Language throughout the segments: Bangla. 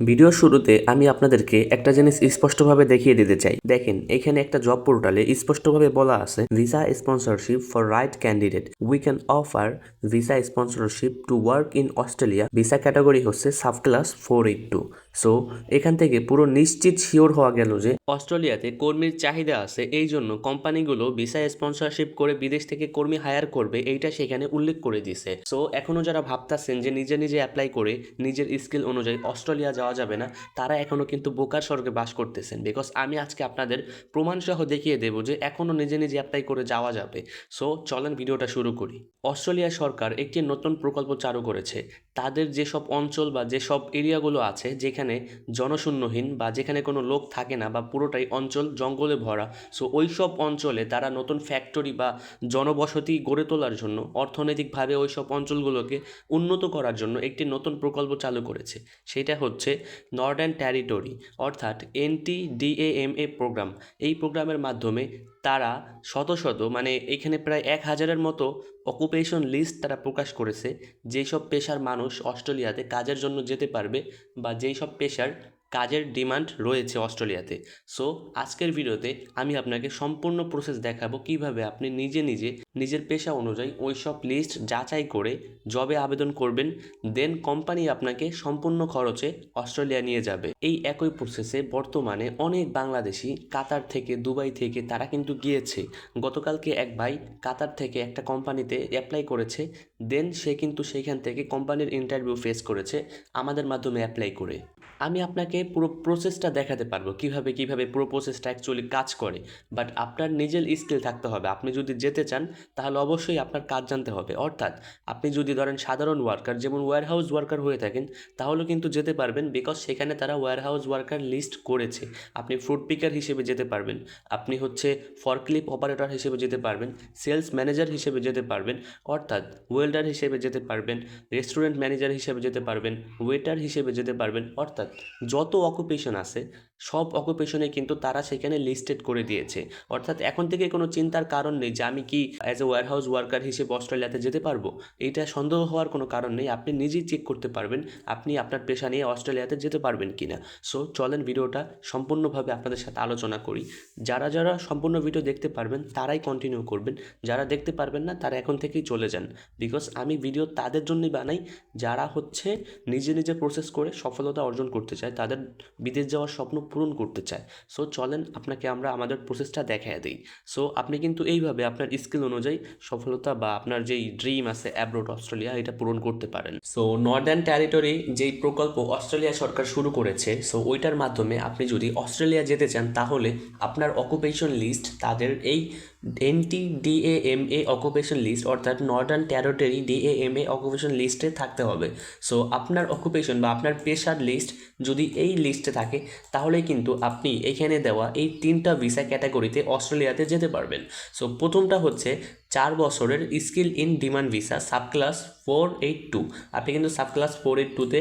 ভিডিওর শুরুতে আমি আপনাদেরকে একটা জিনিস স্পষ্টভাবে দেখিয়ে দিতে চাই। দেখেন, এখানে একটা জব পোর্টালে স্পষ্টভাবে বলা আছে visa sponsorship for right candidate we can offer visa sponsorship to work in Australia visa category হচ্ছে sub class four eight two so এখান থেকে পুরো নিশ্চিত শিওর হওয়া গেল যে অস্ট্রেলিয়াতে কর্মীর চাহিদা আছে। এই জন্য কোম্পানিগুলো ভিসা স্পন্সরশিপ করে বিদেশ থেকে কর্মী হায়ার করবে, এইটা সেখানে উল্লেখ করে দিছে সো এখনও যারা ভাবতাছেন যে নিজে নিজে অ্যাপ্লাই করে নিজের স্কিল অনুযায়ী অস্ট্রেলিয়া যাওয়া যাবে না, তারা এখনও কিন্তু বোকার স্বর্গে বাস করতেছেন। বিকজ আমি আজকে আপনাদের প্রমাণ সহ দেখিয়ে দেব যে এখনও নিজে নিজে অ্যাপ্লাই করে যাওয়া যাবে। সো চলেন ভিডিওটা শুরু করি। অস্ট্রেলিয়া সরকার একটি নতুন প্রকল্প চালু করেছে। তাদের যেসব অঞ্চল বা যেসব এরিয়াগুলো আছে যেখানে জনশূন্যহীন বা যেখানে কোনো লোক থাকে না বা পুরোটাই অঞ্চল জঙ্গলে ভরা সো ওই সব অঞ্চলে তারা নতুন ফ্যাক্টরি বা জনবসতি গড়ে তোলার জন্য অর্থনৈতিকভাবে ওই সব অঞ্চলগুলোকে উন্নত করার জন্য একটি নতুন প্রকল্প চালু করেছে। সেটা হচ্ছে নর্দার্ন ট্যারিটরি অর্থাৎ এনটিডিএএমএ প্রোগ্রাম এই প্রোগ্রামের মাধ্যমে তারা শত শত মানে এখানে প্রায় এক হাজারের মতো অকুপেশন লিস্ট তারা প্রকাশ করেছে, যেসব পেশার মানুষ অস্ট্রেলিয়াতে কাজের জন্য যেতে পারবে বা যেই সব পেশার কাজের ডিমান্ড রয়েছে অস্ট্রেলিয়াতে। সো, আজকের ভিডিওতে আমি আপনাকে সম্পূর্ণ প্রসেস দেখাবো কীভাবে আপনি নিজে নিজে নিজের পেশা অনুযায়ী ওই সব লিস্ট যাচাই করে জবে আবেদন করবেন দেন কোম্পানি আপনাকে সম্পূর্ণ খরচে অস্ট্রেলিয়া নিয়ে যাবে। এই একই প্রসেসে বর্তমানে অনেক বাংলাদেশি কাতার থেকে, দুবাই থেকে তারা কিন্তু গিয়েছে। গতকালকে এক ভাই কাতার থেকে একটা কোম্পানিতে অ্যাপ্লাই করেছে দেন সে কিন্তু সেইখান থেকে কোম্পানির ইন্টারভিউ ফেস করেছে, আমাদের মাধ্যমে অ্যাপ্লাই করে। আমি আপনাকে পুরো প্রসেসটা দেখাতে পারব। কীভাবে কীভাবে পুরো প্রসেসটা অ্যাকচুয়ালি কাজ করে। বাট আপনার নিজের স্কিল থাকতে হবে। আপনি যদি যেতে চান, তাহলে অবশ্যই আপনার কাজ জানতে হবে। অর্থাৎ, আপনি যদি ধরেন সাধারণ ওয়ার্কার যেমন ওয়্যারহাউস ওয়ার্কার হয়ে থাকেন, তাহলেও কিন্তু যেতে পারবেন বিকজ সেখানে তারা ওয়্যারহাউস ওয়ার্কার লিস্ট করেছে। আপনি ফ্রুট পিকার হিসেবে যেতে পারবেন। আপনি হচ্ছে ফরক্লিপ অপারেটর হিসেবে যেতে পারবেন। সেলস ম্যানেজার হিসেবে যেতে পারবেন। অর্থাৎ ওয়েল্ডার হিসেবে যেতে পারবেন। রেস্টুরেন্ট ম্যানেজার হিসেবে যেতে পারবেন। ওয়েটার হিসেবে যেতে পারবেন। অর্থাৎ, যত অকুপেশন আছে সব অকুপেশনে কিন্তু তারা সেখানে লিস্টেড করে দিয়েছে। অর্থাৎ এখন থেকে কোনো চিন্তার কারণ নেই যে আমি কি অ্যাজ এ ওয়ারহাউস ওয়ার্কার হিসেবে অস্ট্রেলিয়াতে যেতে পারব। এইটা সন্দেহ হওয়ার কোনো কারণ নেই। আপনি নিজেই চেক করতে পারবেন আপনি আপনার পেশা নিয়ে অস্ট্রেলিয়াতে যেতে পারবেন কি না সো চলেন ভিডিওটা সম্পূর্ণভাবে আপনাদের সাথে আলোচনা করি। যারা যারা সম্পূর্ণ ভিডিও দেখতে পারবেন, তারাই কন্টিনিউ করবেন। যারা দেখতে পারবেন না, তারা এখন থেকেই চলে যান। বিকজ আমি ভিডিও তাদের জন্যই বানাই, যারা হচ্ছে নিজে নিজে প্রসেস করে সফলতা অর্জন করতে চায়। তাদের বিদেশ যাওয়ার স্বপ্ন পূরণ করতে চায়। সো চলেন আপনাকে আমরা আমাদের প্রসেসটা দেখায় দিই। সো আপনি কিন্তু এইভাবে আপনার স্কিল অনুযায়ী সফলতা বা আপনার যেই ড্রিম আছে অ্যাব্রোড অস্ট্রেলিয়া, এটা পূরণ করতে পারেন। সো নর্দার্ন টেরিটরি যেই প্রকল্প অস্ট্রেলিয়া সরকার শুরু করেছে সো ওইটার মাধ্যমে আপনি যদি অস্ট্রেলিয়া যেতে চান, তাহলে আপনার অকুপেশন লিস্ট তাদের এই এনটি ডিএএমএ অকুপেশন লিস্ট অর্থাৎ নর্দার্ন টেরিটরি ডিএএমএ অকুপেশন লিস্টে থাকতে হবে। সো, আপনার অকুপেশন বা আপনার পেশার লিস্ট যদি এই লিস্টে থাকে তাহলে কিন্তু আপনি এখানে দেওয়া এই তিনটা ভিসা ক্যাটাগরিতে অস্ট্রেলিয়াতে যেতে পারবেন। সো, প্রথমটা হচ্ছে চার বছরের skill in demand visa sub class four eight two. আপনি কিন্তু সাব ক্লাস ফোর এইট টুতে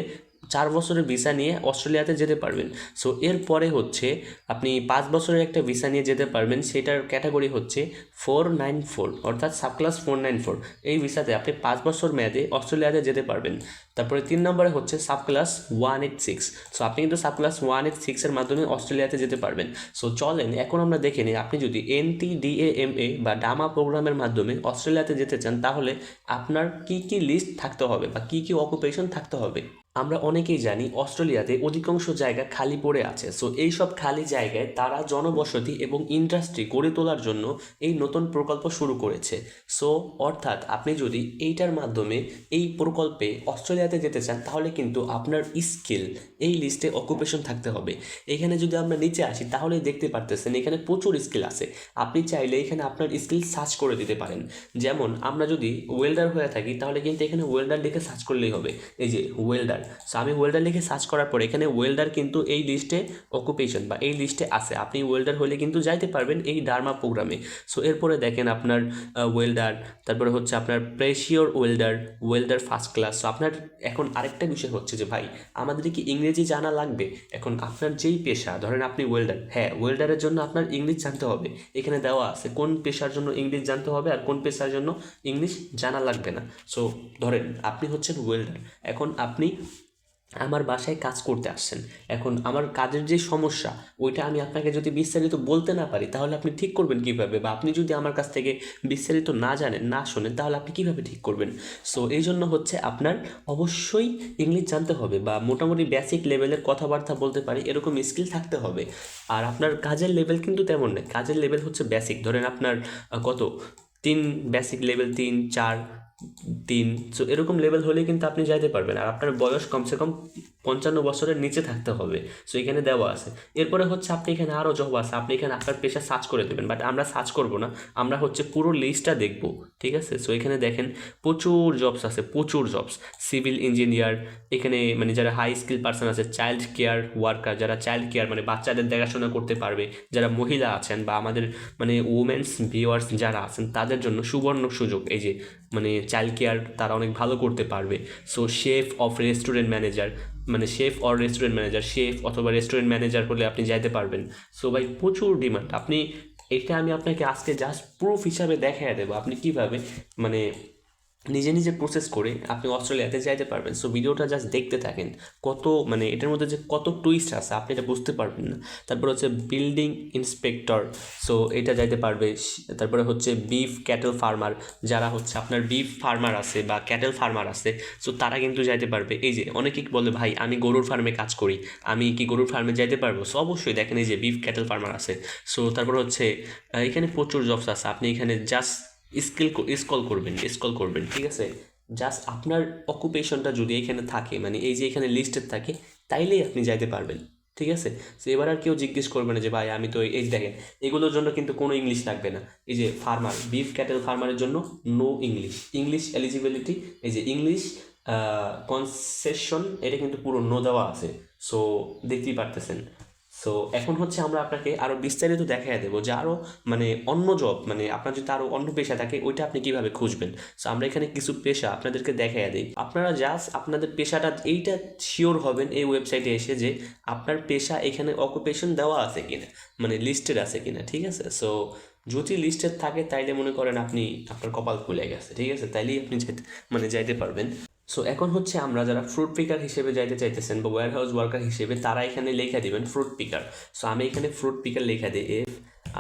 চার বছরের ভিসা নিয়ে অস্ট্রেলিয়াতে যেতে পারবেন। সো এরপরে হচ্ছে আপনি পাঁচ বছরের একটা ভিসা নিয়ে যেতে পারবেন। সেটার ক্যাটাগরি হচ্ছে ফোর নাইন ফোর অর্থাৎ sub class four nine four এই ভিসাতে আপনি পাঁচ বছর মেয়াদে অস্ট্রেলিয়াতে যেতে পারবেন। তারপরে তিন নম্বরে হচ্ছে sub class one eight six so আপনি কিন্তু সাব ক্লাস ওয়ান এইট সিক্সের মাধ্যমে অস্ট্রেলিয়াতে যেতে পারবেন। সো চলেন, এখন আমরা দেখে নিই, আপনি যদি এন টি ডিএএমএ বা ডামা প্রোগ্রামের মাধ্যমে অস্ট্রেলিয়াতে যেতে চান, তাহলে আপনার কি কি লিস্ট থাকতে হবে বা কি কি অকুপেশন থাকতে হবে? আমরা অনেকেই জানি অস্ট্রেলিয়াতে অধিকাংশ জায়গা খালি পড়ে আছে। সো এই সব খালি জায়গায় তারা জনবসতি এবং ইন্ডাস্ট্রি গড়ে তোলার জন্য এই নতুন প্রকল্প শুরু করেছে। সো অর্থাৎ আপনি যদি এইটার মাধ্যমে এই প্রকল্পে অস্ট্রেলিয়াতে যেতে চান, তাহলে কিন্তু আপনার স্কিল, এই লিস্টে অকুপেশন থাকতে হবে। এখানে যদি আমরা নিচে আসি তাহলে দেখতে পারতেছেন এখানে প্রচুর স্কিল আছে। আপনি চাইলে এখানে আপনার স্কিল সার্চ করে দিতে পারেন। যেমন আমরা যদি ওয়েল্ডার হয়ে থাকি, তাহলে কিন্তু এখানে ওয়েল্ডার লিখে সার্চ করলেই হবে। এই যে, ওয়েল্ডার। সো আমি ওয়েল্ডার লিখে সার্চ করার পর এখানে ওয়েল্ডার কিন্তু এই লিস্টে অকুপেশন বা এই লিস্টে আছে। আপনি ওয়েল্ডার হলে কিন্তু যাইতে পারবেন এই ডার্মা প্রোগ্রামে সো এরপরে দেখেন আপনার ওয়েল্ডার তারপরে হচ্ছে আপনার pressure welder welder first class so আপনার এখন আরেকটা বিষয় হচ্ছে যে ভাই আমাদের কি ইংরেজি জানা লাগবে? এখন আপনার যেই পেশা, ধরেন আপনি ওয়েল্ডার হ্যাঁ ওয়েল্ডারের জন্য আপনার ইংলিশ জানতে হবে। এখানে দেওয়া আছে কোন পেশার জন্য ইংলিশ জানতে হবে আর কোন পেশার জন্য ইংলিশ জানা লাগবে না। সো ধরেন আপনি হচ্ছেন ওয়েল্ডার এখন আপনি আমার বাসায় কাজ করতে আসছেন। এখন আমার কাজের যে সমস্যা, ওইটা আমি আপনাকে যদি বিস্তারিত বলতে না পারি, তাহলে আপনি ঠিক করবেন কীভাবে? বা আপনি যদি আমার কাছ থেকে বিস্তারিত না জানেন, না শোনেন, তাহলে আপনি কীভাবে ঠিক করবেন? সো এই জন্য হচ্ছে আপনার অবশ্যই ইংলিশ জানতে হবে বা মোটামুটি বেসিক লেভেলের কথাবার্তা বলতে পারি, এরকম স্কিল থাকতে হবে। আর আপনার কাজের লেভেল কিন্তু তেমন নেই কাজের লেভেল হচ্ছে বেসিক ধরেন আপনার কত? তিন বেসিক লেভেল তিন, চার তিন সো এরকম লেভেল হলে কিন্তু আপনি যাইতে পারবেন। আর আপনার বয়স কমসে কম পঞ্চান্ন বছরের নিচে থাকতে হবে। সো এখানে দেওয়া আছে। এরপরে হচ্ছে আপনি এখানে আরও জব আছে। আপনি এখানে আপনার পেশা সার্চ করে দেবেন। বাট আমরা সার্চ করব না। আমরা হচ্ছে পুরো লিস্টটা দেখব। ঠিক আছে? সো এখানে দেখেন প্রচুর জবস আছে। প্রচুর জবস সিভিল ইঞ্জিনিয়ার এখানে মানে যারা হাই স্কিল পার্সন আছে চাইল্ড কেয়ার ওয়ার্কার যারা চাইল্ড কেয়ার মানে বাচ্চাদের দেখাশোনা করতে পারবে, যারা মহিলা আছেন বা আমাদের মানে ওমেন্স ভিওয়ার্স যারা আছেন, তাদের জন্য সুবর্ণ সুযোগ। এই যে মানে চাইল্ড কেয়ার তারা অনেক ভালো করতে পারবে। So chef of restaurant manager মানে chef or restaurant manager chef অথবা রেস্টুরেন্ট ম্যানেজার করলে আপনি যাইতে পারবেন। সো ভাই, প্রচুর ডিমান্ড আপনি, এটা আমি আপনাকে আজকে জাস্ট প্রুফ হিসাবে দেখাই দেবো। আপনি কীভাবে মানে নিজে নিজে প্রসেস করে আপনি অস্ট্রেলিয়াতে যাইতে পারবেন। সো ভিডিওটা জাস্ট দেখতে থাকেন। কত মানে এটার মধ্যে যে কত টুইস্ট আছে, আপনি এটা বুঝতে পারবেন না। তারপর হচ্ছে বিল্ডিং ইন্সপেক্টর সো এটা যাইতে পারবে তারপরে হচ্ছে বিফ ক্যাটেল ফার্মার যারা হচ্ছে আপনার বিফ ফার্মার আছে বা ক্যাটেল ফার্মার আছে সো তারা কিন্তু যাইতে পারবে। এই যে অনেকেই বলে, ভাই, আমি গরুর ফার্মে কাজ করি। আমি কি গরুর ফার্মে যাইতে পারব? সো অবশ্যই দেখেন এই যে বিফ ক্যাটেল ফার্মার আছে। সো তারপর হচ্ছে এখানে প্রচুর জবস আছে। আপনি এখানে জাস্ট স্কিল স্কল করবেন স্কল করবেন, ঠিক আছে? জাস্ট আপনার অকুপেশনটা যদি এখানে থাকে মানে এই যে এখানে লিস্টেড থাকে, তাইলেই আপনি যাইতে পারবেন, ঠিক আছে? তো এবার আর কেউ জিজ্ঞেস করবে না যে, ভাই, আমি তো এই দেখেন, এগুলোর জন্য কিন্তু কোনো ইংলিশ লাগবে না। এই যে ফার্মার বিফ ক্যাটেল ফার্মারের জন্য নো ইংলিশ ইংলিশ এলিজিবিলিটি এই যে ইংলিশ কনসেশন এটা কিন্তু পুরো নো দেওয়া আছে। সো দেখতেই পারতেছেন। সো এখন হচ্ছে আমরা আপনাকে আরও বিস্তারিত দেখাই দেবো যে আরও মানে অন্য জব মানে আপনার যদি আরও অন্য পেশা থাকে, ওইটা আপনি কীভাবে খুঁজবেন? সো আমরা এখানে কিছু পেশা আপনাদেরকে দেখাই দিই। আপনারা জাস্ট আপনাদের পেশাটা, এইটা শিওর হবেন এই ওয়েবসাইটে এসে যে আপনার পেশা এখানে অকুপেশন দেওয়া আছে কিনা মানে লিস্টেড আছে কিনা, ঠিক আছে? সো যদি লিস্টেড থাকে, তাইলে মনে করেন আপনি আপনার কপাল খুলে গেছে, ঠিক আছে? তাইলেই আপনি মানে যাইতে পারবেন। সো এখন হচ্ছে আমরা যারা ফ্রুট পিকার হিসেবে যাইতে চাইতেছেন বা ওয়ার হাউস ওয়ার্কার হিসেবে, তারা এখানে লেখা দিবেন ফ্রুট পিকার সো আমি এখানে ফ্রুট পিকার লেখা দিই এফ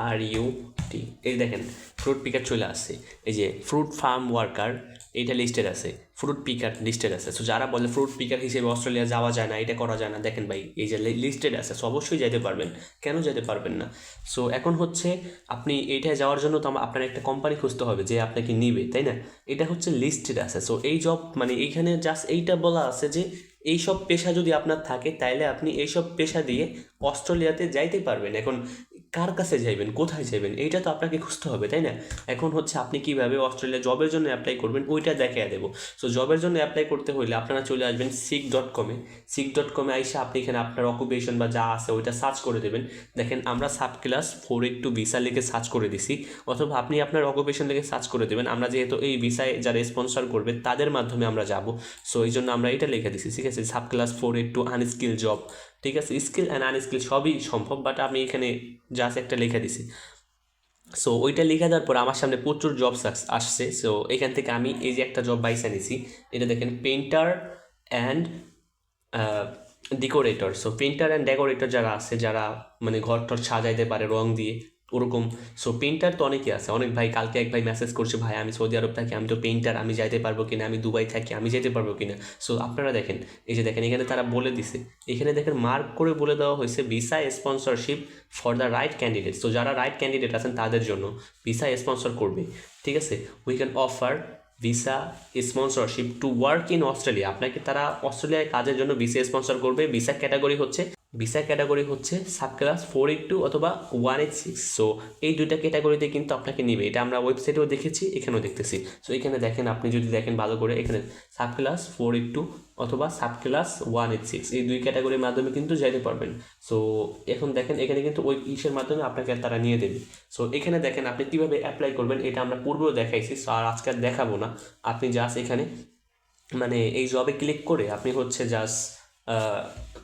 আর ইউ টি এই দেখেন ফ্রুট পিকার চলে আসছে। এই যে ফ্রুট ফার্ম ওয়ার্কার এইটা লিস্টেড আছে। ফ্রুট পিকার লিস্টেড আছে। সো যারা বলে ফ্রুট পিকার হিসেবে অস্ট্রেলিয়া যাওয়া যায় না, এটা করা যায় না। দেখেন ভাই, এই যে লিস্টেড আছে সো অবশ্যই যেতে পারবেন। কেন যেতে পারবেন না? সো এখন হচ্ছে আপনি এইটায় যাওয়ার জন্য তো আপনার একটা কোম্পানি খুঁজতে হবে যে আপনাকে নিবে, তাই না? এটা হচ্ছে লিস্টেড আছে। সো এই জব মানে এইখানে জাস্ট এইটা বলা আছে যে এইসব পেশা যদি আপনার থাকে, তাইলে আপনি এইসব পেশা দিয়ে অস্ট্রেলিয়াতে যাইতে পারবেন। এখন কার কাছে যাইবেন? কোথায় যাবেন এইটা তো আপনাকে খুঁজতে হবে, তাই না? এখন হচ্ছে আপনি কীভাবে অস্ট্রেলিয়া জবের জন্য অ্যাপ্লাই করবেন, ওইটা দেখাই দেবো। সো জবের জন্য অ্যাপ্লাই করতে হলে আপনারা চলে আসবেন সিক ডট কমে সিক ডট কমে আইসা আপনি এখানে আপনার অকুপেশন বা যা আছে ওইটা সার্চ করে দেবেন। দেখেন, আমরা sub class four eight two visa লিখে সার্চ করে দিছি, অথবা আপনি আপনার অকুপেশন লিখে সার্চ করে দেবেন। আমরা যেহেতু এই ভিসায় যারা স্পন্সর করবে, তাদের মাধ্যমে আমরা যাব। সো এই জন্য আমরা এটা লিখে দিছি, ঠিক আছে? Sub class four eight two unskill job ঠিক আছে স্কিল অ্যান্ড আনস্কিল সবই সম্ভব বাট আমি এখানে জাস্ট একটা লিখে দিছি। সো ওইটা লিখে দেওয়ার পর আমার সামনে প্রচুর জব আসছে। সো এখান থেকে আমি এই যে একটা জব বাইসা নিছি, এটা দেখেন painter and decorator so painter and decorator যারা আছে, যারা মানে ঘর টর সাজাইতে পারে রং দিয়ে ওরকম। সো পেন্টার তো অনেকে আছে। অনেক ভাই কালকে এক ভাই মেসেজ করছে, ভাই, আমি সৌদি আরব থাকি, আমি তো পেন্টার আমি যাইতে পারব কিনা, আমি দুবাই থাকি, আমি যেতে পারব কিনা? সো আপনারা দেখেন, এই যে দেখেন, এখানে তারা বলে দিছে। এখানে দেখেন মার্ক করে বলে দেওয়া হয়েছে visa sponsorship for the right candidate so যারা রাইট ক্যান্ডিডেট আছেন তাদের জন্য ভিসা স্পন্সর করবে। ঠিক আছে? We can offer visa sponsorship to work in Australia আপনাকে তারা অস্ট্রেলিয়ায় কাজের জন্য ভিসা স্পন্সর করবে। ভিসা ক্যাটাগরি হচ্ছে ভিসা ক্যাটাগরি হচ্ছে sub class four eight two অথবা ওয়ান এইট সিক্স সো এই দুইটা ক্যাটাগরিতে কিন্তু আপনাকে নিবে। এটা আমরা ওয়েবসাইটেও দেখেছি, এখানেও দেখতেছি। সো এখানে দেখেন, আপনি যদি দেখেন ভালো করে, এখানে sub class four eight two অথবা sub class one eight six এই দুই ক্যাটাগরির মাধ্যমে কিন্তু যাইতে পারবেন। সো এখন দেখেন, এখানে কিন্তু ওই ইসের মাধ্যমে আপনাকে তারা নিয়ে দেবে। সো এখানে দেখেন, আপনি কীভাবে অ্যাপ্লাই করবেন, এটা আমরা পূর্বেও দেখাইছি। সো আর আজকে দেখাবো না। আপনি জাস্ট এখানে মানে এই জবে ক্লিক করে আপনি হচ্ছে জাস্ট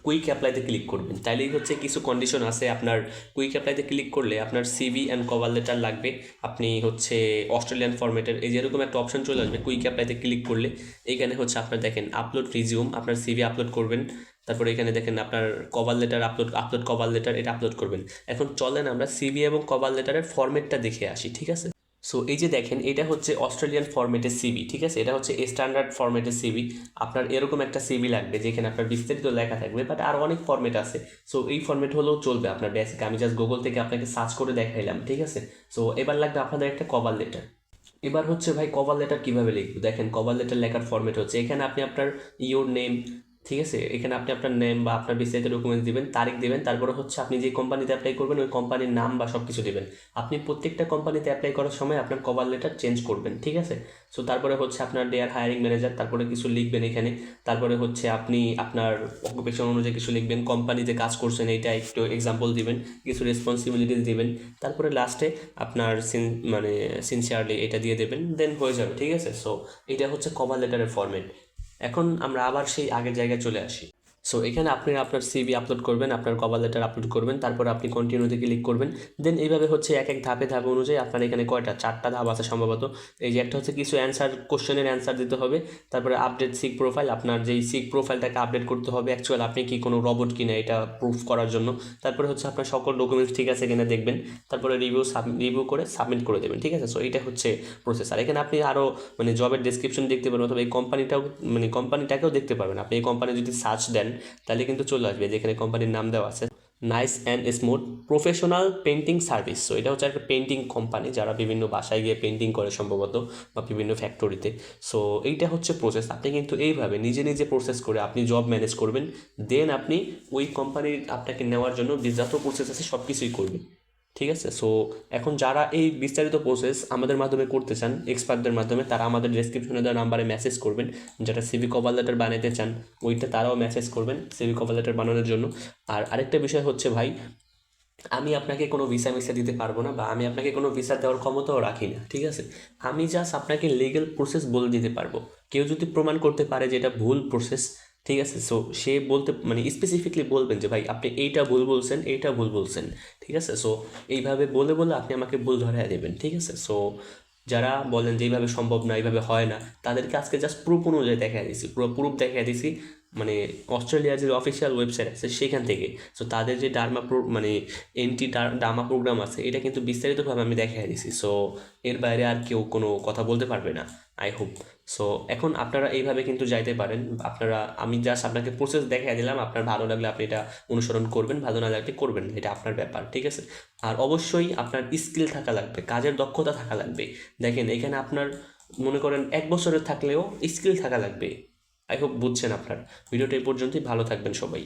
কুইক অ্যাপ্লাইতে ক্লিক করবেন। তাইলেই হচ্ছে কিছু কন্ডিশন আছে আপনার কুইক অ্যাপ্লাইতে ক্লিক করলে আপনার সিভি অ্যান্ড কভার লেটার লাগবে। আপনি হচ্ছে অস্ট্রেলিয়ান ফরম্যাটের এই যেরকম একটা অপশন চলে আসবে কুইক অ্যাপ্লাইতে ক্লিক করলে। এইখানে হচ্ছে আপনার দেখেন আপলোড রিজিউম আপনার সিভি আপলোড করবেন। তারপরে এখানে দেখেন আপনার cover letter upload upload cover letter এটা আপলোড করবেন। এখন চলেন আমরা সিভি এবং কভার লেটারের ফরম্যাটটা দেখে আসি, ঠিক আছে? সো এই যে দেখেন, এটা হচ্ছে অস্ট্রেলিয়ান ফরম্যাটের সিবি ঠিক আছে? এটা হচ্ছে স্ট্যান্ডার্ড ফরম্যাটের সিবি আপনার এরকম একটা সিবি লাগবে, যেখানে আপনার বিস্তারিত লেখা থাকবে বাট আর অনেক ফরম্যাট আছে। সো এই ফরম্যাট হলেও চলবে আপনার বেসিক আমি জাস্ট গুগল থেকে আপনাকে সার্চ করে দেখাইলাম, ঠিক আছে? সো এবার লাগবে আপনাদের একটা কভার লেটার এবার হচ্ছে ভাই কভার লেটার কীভাবে লিখব? দেখেন কভার লেটার লেখার ফরম্যাট হচ্ছে, এখানে আপনি আপনার ইওর নেম ঠিক আছে? এখানে আপনি আপনার নেম বা আপনার বিস্তারিত ডকুমেন্টস দিবেন, তারিখ দিবেন, তারপরে হচ্ছে আপনি যে কোম্পানিতে অ্যাপ্লাই করবেন, ওই কোম্পানির নাম বা সব কিছু দেবেন। আপনি প্রত্যেকটা কোম্পানিতে অ্যাপ্লাই করার সময় আপনার কভার লেটার চেঞ্জ করবেন, ঠিক আছে? সো তারপরে হচ্ছে আপনার ডেয়ার হায়ারিং ম্যানেজার তারপরে কিছু লিখবেন এখানে। তারপরে হচ্ছে আপনি আপনার অকুপেশন অনুযায়ী কিছু লিখবেন কোম্পানিতে কাজ করছেন, এইটা একটু এক্সাম্পল দিবেন, কিছু রেসপন্সিবিলিটিস দিবেন। তারপরে লাস্টে আপনার সিন মানে সিনসিয়ারলি এটা দিয়ে দেবেন দেন হয়ে যাবে, ঠিক আছে? সো এটা হচ্ছে কভার লেটারের ফরম্যাট এখন আমরা আবার সেই আগের জায়গায় চলে আসি। সো এখানে আপনি আপনার সিভি আপলোড করবেন, আপনার কভার লেটার আপলোড করবেন, তারপর আপনি কন্টিনিউতে ক্লিক করবেন। দেন এইভাবে হচ্ছে এক এক ধাপে ধাপে অনুযায়ী আপনার এখানে কয়টা, চারটা ধাপ আছে সম্ভবত। এই যে একটা হচ্ছে কিছু অ্যান্সার কোশ্চেনের অ্যান্সার দিতে হবে। তারপরে আপডেট সিক প্রোফাইল আপনার যেই সিক প্রোফাইলটাকে আপডেট করতে হবে অ্যাকচুয়াল আপনি কি কোনো রবট কিনা এটা প্রুফ করার জন্য। তারপরে হচ্ছে আপনার সকল ডকুমেন্টস ঠিক আছে কিনা দেখবেন। তারপরে রিভিউ রিভিউ করে সাবমিট করে দেবেন, ঠিক আছে? সো এটা হচ্ছে প্রসেস আর এখানে আপনি আরও মানে জবের ডেসক্রিপশন দেখতে পারবেন, অথবা এই কোম্পানিটাও মানে কোম্পানিটাকেও দেখতে পারবেন। আপনি এই কোম্পানি যদি সার্চ দেন তাহলে কিন্তু চলে আসবে। যেখানে কোম্পানির নাম দেওয়া আছে nice and smooth professional painting service so এটা হচ্ছে একটা পেন্টিং কোম্পানি যারা বিভিন্ন বাসায় গিয়ে পেন্টিং করে সম্ভবত বা বিভিন্ন ফ্যাক্টরিতে সো এইটা হচ্ছে প্রসেস আপনি কিন্তু এইভাবে নিজে নিজে প্রসেস করে আপনি জব ম্যানেজ করবেন। দেন আপনি ওই কোম্পানির আপনাকে নেওয়ার জন্য যে যত প্রসেস আছে সব কিছুই করবেন। ঠিক আছে? সো এখন যারা এই বিস্তারিত প্রসেস আমাদের মাধ্যমে করতে চান এক্সপার্টদের মাধ্যমে, তারা আমাদের ডেসক্রিপশনে দেওয়া নাম্বারে মেসেজ করবেন। যেটা সিভি কভার লেটার বানাতে চান, ওইটা তারাও মেসেজ করবেন সিভি কভার লেটার বানানোর জন্য। আর আরেকটা বিষয় হচ্ছে ভাই, আমি আপনাকে কোনো ভিসা মিসা দিতে পারব না বা আমি আপনাকে কোনো ভিসা দেওয়ার ক্ষমতাও রাখি না, ঠিক আছে? আমি জাস্ট আপনাকে লিগেল প্রসেস বলে দিতে পারব। কেউ যদি প্রমাণ করতে পারে যে এটা ভুল প্রসেস ঠিক আছে? সো সে বলতে মানে স্পেসিফিকলি বলবেন যে, ভাই, আপনি এইটা ভুল বলছেন, এইটা ভুল বলছেন। ঠিক আছে? সো এইভাবে বলে বলে আপনি আমাকে ভুল ধরাই দেবেন, ঠিক আছে? সো যারা বলেন যে, এইভাবে সম্ভব না, এইভাবে হয় না, তাদেরকে আজকে জাস্ট প্রুফ অনুযায়ী দেখা দিয়েছি পুরো প্রুফ দেখা দিছি। মানে অস্ট্রেলিয়ার যে অফিসিয়াল ওয়েবসাইট আছে সেখান থেকে। সো তাদের যে ডার্মা প্রো মানে এনটি ডার্মা প্রোগ্রাম আছে, এটা কিন্তু বিস্তারিতভাবে আমি দেখাই দিছি। সো এর বাইরে আর কেউ কোনো কথা বলতে পারবে না আই হোপ সো এখন আপনারা এইভাবে কিন্তু যাইতে পারেন। আপনারা, আমি জাস্ট আপনাকে প্রসেস দেখাই দিলাম। আপনার ভালো লাগলে আপনি এটা অনুসরণ করবেন, ভালো না লাগলে করবেন এটা আপনার ব্যাপার, ঠিক আছে? আর অবশ্যই আপনার স্কিল থাকা লাগবে, কাজের দক্ষতা থাকা লাগবে। দেখেন, এখানে আপনার, মনে করেন, এক বছরের থাকলেও স্কিল থাকা লাগবে। আই হোপ বুঝছেন আপনার। ভিডিওটা এই পর্যন্তই ভালো থাকবেন সবাই।